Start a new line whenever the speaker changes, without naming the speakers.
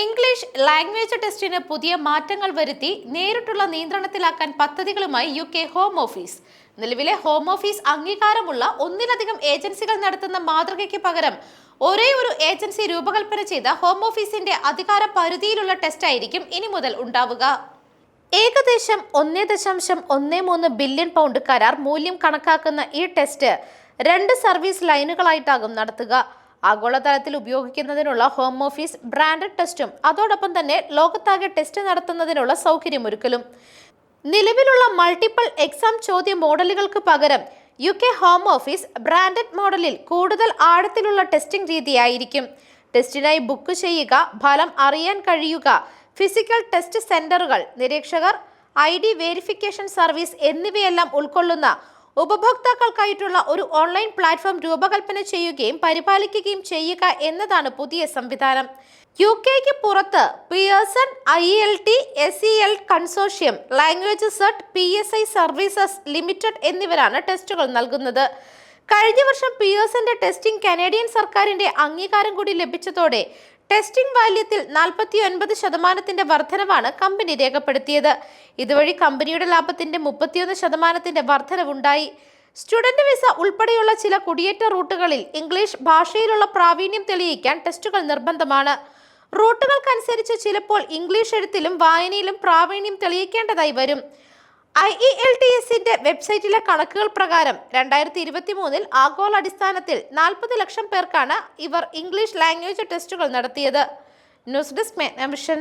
English language ടെസ്റ്റിന് പുതിയ മാറ്റങ്ങൾ വരുത്തി നേരിട്ടുള്ള നിയന്ത്രണത്തിലാക്കാൻ പദ്ധതികളുമായി യു കെ ഹോം ഓഫീസ് നിലവിലെ ഹോം ഓഫീസ് അംഗീകാരമുള്ള ഒന്നിലധികം ഏജൻസികൾ നടത്തുന്ന മാതൃകയ്ക്ക് പകരം ഒരേ ഒരു ഏജൻസി രൂപകൽപ്പന ചെയ്ത ഹോം ഓഫീസിന്റെ അധികാര പരിധിയിലുള്ള ടെസ്റ്റ് ആയിരിക്കും ഇനി മുതൽ ഉണ്ടാവുക. ഏകദേശം ഒന്നേ ദശാംശം ഒന്നേ മൂന്ന് ബില്യൺ പൗണ്ട് കരാർ മൂല്യം കണക്കാക്കുന്ന ഈ ടെസ്റ്റ് രണ്ട് സർവീസ് ലൈനുകളായിട്ടാകും നടത്തുക. ആഗോളതലത്തിൽ ഉപയോഗിക്കുന്നതിനുള്ള ഹോം ഓഫീസ് ബ്രാൻഡഡ് ടെസ്റ്റും അതോടൊപ്പം തന്നെ ലോകത്താകെ ടെസ്റ്റ് നടത്തുന്നതിനുള്ള സൗകര്യമൊരുക്കലും നിലവിലുള്ള മൾട്ടിപ്പിൾ എക്സാം ചോദ്യ മോഡലുകൾക്ക് പകരം U K home office branded മോഡലിൽ കൂടുതൽ ആഴത്തിലുള്ള ടെസ്റ്റിംഗ് രീതിയായിരിക്കും. ടെസ്റ്റിനായി ബുക്ക് ചെയ്യുക ഫലം അറിയാൻ കഴിയുക ഫിസിക്കൽ ടെസ്റ്റ് സെന്ററുകൾ നിരീക്ഷകർ ഐ ഡി വേരിഫിക്കേഷൻ സർവീസ് എന്നിവയെല്ലാം ഉൾക്കൊള്ളുന്ന ഉപഭോക്താക്കൾക്കായിട്ടുള്ള ഒരു ഓൺലൈൻ പ്ലാറ്റ്ഫോം രൂപകൽപ്പന ചെയ്യുകയും പരിപാലിക്കുകയും ചെയ്യുക എന്നതാണ് പുതിയ സംവിധാനം. യു കെക്ക് പുറത്ത് Pearson I L T S E L consortium language cert P S I services limited എന്നിവരാണ് ടെസ്റ്റുകൾ നൽകുന്നത്. കഴിഞ്ഞ വർഷം പിയേഴ്സന്റെ ടെസ്റ്റിംഗ് കനേഡിയൻ സർക്കാരിന്റെ അംഗീകാരം കൂടി ലഭിച്ചതോടെ ടെസ്റ്റിംഗ് വാല്യത്തിൽ നാൽപ്പത്തി ഒൻപത് ശതമാനത്തിന്റെ വർധനവാണ് കമ്പനി രേഖപ്പെടുത്തിയത്. ഇതുവഴി കമ്പനിയുടെ ലാഭത്തിന്റെ മുപ്പത്തിയൊന്ന് ശതമാനത്തിന്റെ വർധനവുണ്ടായി. സ്റ്റുഡന്റ് വിസ ഉൾപ്പെടെയുള്ള ചില കുടിയേറ്റ റൂട്ടുകളിൽ ഇംഗ്ലീഷ് ഭാഷയിലുള്ള പ്രാവീണ്യം തെളിയിക്കാൻ ടെസ്റ്റുകൾ നിർബന്ധമാണ്. റൂട്ടുകൾക്കനുസരിച്ച് ചിലപ്പോൾ ഇംഗ്ലീഷ് എഴുത്തിലും വായനയിലും പ്രാവീണ്യം തെളിയിക്കേണ്ടതായി വരും. ഐ ഇ എൽ ടി എസിന്റെ വെബ്സൈറ്റിലെ കണക്കുകൾ പ്രകാരം രണ്ടായിരത്തി ഇരുപത്തി മൂന്നിൽ ആഗോള അടിസ്ഥാനത്തിൽ നാൽപ്പത് ലക്ഷം പേർക്കാണ് ഇവർ ഇംഗ്ലീഷ് ലാംഗ്വേജ് ടെസ്റ്റുകൾ നടത്തിയത്. News desk vision